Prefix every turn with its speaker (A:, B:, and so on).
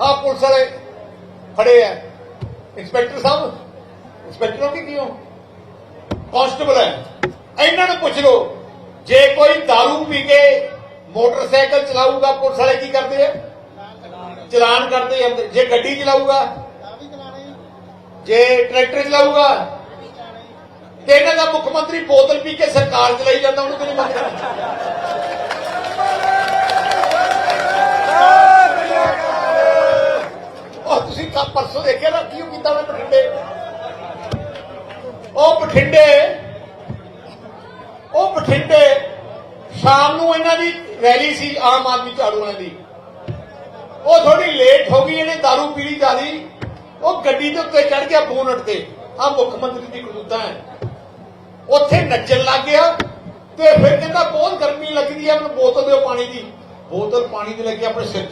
A: ਆ ਪੁਲਿਸ ਵਾਲੇ ਖੜੇ ਆ। ਇੰਸਪੈਕਟਰ ਸਾਹਿਬ, ਇੰਸਪੈਕਟਰ ਹੋ ਕਿ ਕਿਉਂ? ਕਾਂਸਟੇਬਲ ਹੈ ਇਹਨਾਂ ਨੂੰ ਪੁੱਛ ਲਓ, ਜੇ ਕੋਈ दारू ਪੀ ਕੇ ਮੋਟਰਸਾਈਕਲ ਚਲਾਊਗਾ, ਪੁਲਿਸ ਵਾਲੇ ਕੀ ਕਰਦੇ ਆ? ਚਲਾਨ ਕਰਦੇ ਆ ਜੇ ਗੱਡੀ ਚਲਾਊਗਾ, ਜੇ ਟਰੈਕਟਰ ਚਲਾਊਗਾ, ਤੇ ਇਹਨਾਂ ਦਾ ਮੁੱਖ ਮੰਤਰੀ ਬੋਤਲ ਪੀ ਕੇ ਸਰਕਾਰ ਚਲਾਈ ਜਾਂਦਾ, ਉਹਨੂੰ ਕਿਹਨੇ ਮੰਨਦਾ ਉਹ ਪਰਸੋਂ ਦੇਖਿਆ ਨਾ ਕੀ ਕੀਤਾ ਮੈਂ ਬਠਿੰਡੇ? ਉਹ ਬਠਿੰਡੇ ਉਹ ਬਠਿੰਡੇ ਸ਼ਾਮ ਨੂੰ ਇਹਨਾਂ ਦੀ ਰੈਲੀ ਸੀ, ਆਮ ਆਦਮੀ ਝਾੜੂ ਵਾਲਿਆਂ ਦੀ। ਉਹ ਥੋੜੀ ਲੇਟ ਹੋ ਗਈ, ਇਹਨੇ दारू ਪੀ ਲਈ ਉਹ ਗੱਡੀ ਦੇ ਉੱਤੇ ਚੜ ਗਿਆ ਬੋਨਟ ਤੇ ਆ ਮੁੱਖ ਮੰਤਰੀ ਦੀ ਕਰਤੂਤਾਂ ਹੈ। ਉੱਥੇ ਨੱਚਣ ਲੱਗ ਗਿਆ ਤੇ ਫਿਰ ਕਹਿੰਦਾ, ਬਹੁਤ ਗਰਮੀ ਲੱਗਦੀ ਹੈ ਮੈਨੂੰ ਬੋਤਲ ਦਿਓ ਪਾਣੀ ਦੀ। ਬੋਤਲ ਪਾਣੀ ਦੀ ਲੱਗੀ ਆਪਣੇ ਸਿਰ